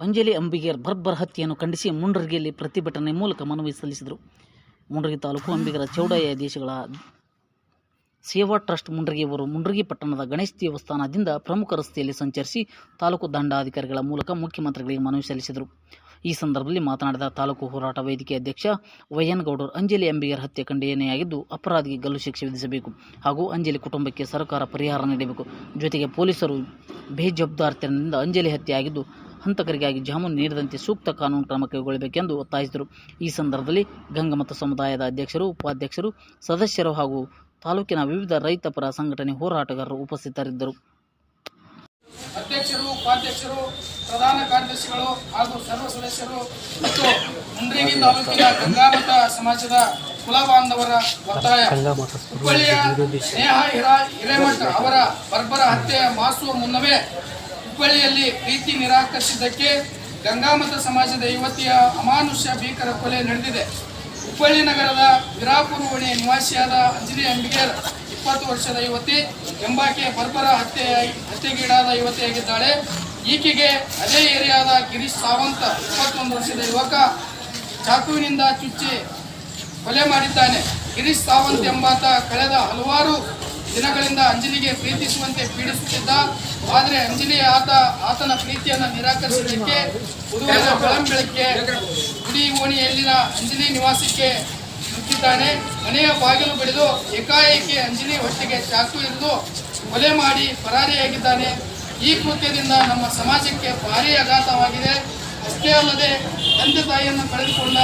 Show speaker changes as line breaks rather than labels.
ಅಂಜಲಿ ಅಂಬಿಗೇರ್ ಬರ್ಬರ್ ಹತ್ಯೆಯನ್ನು ಖಂಡಿಸಿ ಮುಂಡ್ರಗಿಯಲ್ಲಿ ಪ್ರತಿಭಟನೆ ಮೂಲಕ ಮನವಿ ಸಲ್ಲಿಸಿದರು. ಮುಂಡ್ರಗಿ ತಾಲೂಕು ಅಂಬಿಗರ ಚೌಡಯ್ಯ ದೇಶಗಳ ಸೇವಾ ಟ್ರಸ್ಟ್ ಮುಂಡ್ರಗಿ ಅವರು ಮುಂಡ್ರಗಿ ಪಟ್ಟಣದ ಗಣೇಶ ದೇವಸ್ಥಾನದಿಂದ ಪ್ರಮುಖ ರಸ್ತೆಯಲ್ಲಿ ಸಂಚರಿಸಿ ತಾಲೂಕು ದಂಡಾಧಿಕಾರಿಗಳ ಮೂಲಕ ಮುಖ್ಯಮಂತ್ರಿಗಳಿಗೆ ಮನವಿ ಸಲ್ಲಿಸಿದರು. ಈ ಸಂದರ್ಭದಲ್ಲಿ ಮಾತನಾಡಿದ ತಾಲೂಕು ಹೋರಾಟ ವೇದಿಕೆ ಅಧ್ಯಕ್ಷ ಗೌಡರು ಅಂಜಲಿ ಅಂಬಿಗರ ಹತ್ಯೆ ಖಂಡನೆಯಾಗಿದ್ದು ಅಪರಾಧಿಗೆ ಗಲ್ಲು ಶಿಕ್ಷೆ ವಿಧಿಸಬೇಕು ಹಾಗೂ ಅಂಜಲಿ ಕುಟುಂಬಕ್ಕೆ ಸರ್ಕಾರ ಪರಿಹಾರ ನೀಡಬೇಕು. ಜೊತೆಗೆ ಪೊಲೀಸರು ಬೇಜವಾಬ್ದಾರಿತನದಿಂದ ಅಂಜಲಿ ಹತ್ಯೆ ಆಗಿದ್ದು ಹಂತಕರಿಗಾಗಿ ಜಾಮೂನು ನೀಡದಂತೆ ಸೂಕ್ತ ಕಾನೂನು ಕ್ರಮ ಕೈಗೊಳ್ಳಬೇಕೆಂದು ಒತ್ತಾಯಿಸಿದರು. ಈ ಸಂದರ್ಭದಲ್ಲಿ ಗಂಗಮತ ಸಮುದಾಯದ ಅಧ್ಯಕ್ಷರು, ಉಪಾಧ್ಯಕ್ಷರು, ಸದಸ್ಯರು ಹಾಗೂ ತಾಲೂಕಿನ ವಿವಿಧ ರೈತ ಪರ ಸಂಘಟನೆ ಹೋರಾಟಗಾರರು ಉಪಸ್ಥಿತರಿದ್ದರು.
ಅಧ್ಯಕ್ಷರು, ಉಪಾಧ್ಯಕ್ಷರು, ಪ್ರಧಾನ ಕಾರ್ಯದರ್ಶಿಗಳು ಹಾಗೂ ಸರ್ವ ಸದಸ್ಯರು ಮತ್ತು ಮುಂಡ್ರಿಗಿ ತಾಲೂಕಿನ ಗಂಗಾಮತ ಸಮಾಜದ ಕುಲ ಬಾಂಧವರ ಒತ್ತಾಯ. ಹುಬ್ಬಳ್ಳಿಯ ಸ್ನೇಹ ಹಿರಾ ಹಿರೇಮಠ ಅವರ ಬರ್ಬರ ಹತ್ಯೆ ಮಾಸುವ ಮುನ್ನವೇ ಹುಬ್ಬಳ್ಳಿಯಲ್ಲಿ ಪ್ರೀತಿ ನಿರಾಕರಿಸಿದ್ದಕ್ಕೆ ಗಂಗಾಮತ ಸಮಾಜದ ಯುವತಿಯ ಅಮಾನುಷ್ಯ ಭೀಕರ ಕೊಲೆ ನಡೆದಿದೆ. ಹುಬ್ಬಳ್ಳಿ ನಗರದ ವಿರಾಪುರ ಹೊಣೆ ನಿವಾಸಿಯಾದ ಅಂಜಲಿ ಅಂಬಿಗೇರ್, ಇಪ್ಪತ್ತು ವರ್ಷದ ಯುವತಿ ಎಂಬಾಕೆ ಬರ್ಬರ ಹತ್ಯೆ ಹತ್ಯೆಗೀಡಾದ ಯುವತಿಯಾಗಿದ್ದಾಳೆ. ಈಕೆಗೆ ಅದೇ ಏರಿಯಾದ ಗಿರೀಶ್ ಸಾವಂತ್, ಇಪ್ಪತ್ತೊಂದು ವರ್ಷದ ಯುವಕ ಚಾಕುವಿನಿಂದ ಚುಚ್ಚಿ ಕೊಲೆ ಮಾಡಿದ್ದಾನೆ. ಗಿರೀಶ್ ಸಾವಂತ್ ಎಂಬಾತ ಕಳೆದ ಹಲವಾರು ದಿನಗಳಿಂದ ಅಂಜಲಿಗೆ ಪ್ರೀತಿಸುವಂತೆ ಪೀಡಿಸುತ್ತಿದ್ದ ಆದರೆ ಅಂಜಲಿ ಆತ ಆತನ ಪ್ರೀತಿಯನ್ನು ನಿರಾಕರಿಸಿದ್ದಕ್ಕೆ ಬುಧವಾರ ಬೆಳಂಬೆಳಗ್ಗೆ ಗುಡಿ ಓಣಿಯಲ್ಲಿನ ಅಂಜಲಿ ನಿವಾಸಕ್ಕೆ ನುಗ್ಗಿದ್ದಾನೆ. ಮನೆಯ ಬಾಗಿಲು ಬಿಡಿದು ಏಕಾಏಕಿ ಅಂಜಲಿ ಹೊಟ್ಟೆಗೆ ಚಾಕು ಇರಿದು ಕೊಲೆ ಮಾಡಿ ಪರಾರಿಯಾಗಿದ್ದಾನೆ. ಈ ಕೃತ್ಯದಿಂದ ನಮ್ಮ ಸಮಾಜಕ್ಕೆ ಭಾರೀ ಆಘಾತವಾಗಿದೆ. ಅಷ್ಟೇ ಅಲ್ಲದೆ ತಂದೆ ತಾಯಿಯನ್ನು ಕಳೆದುಕೊಂಡ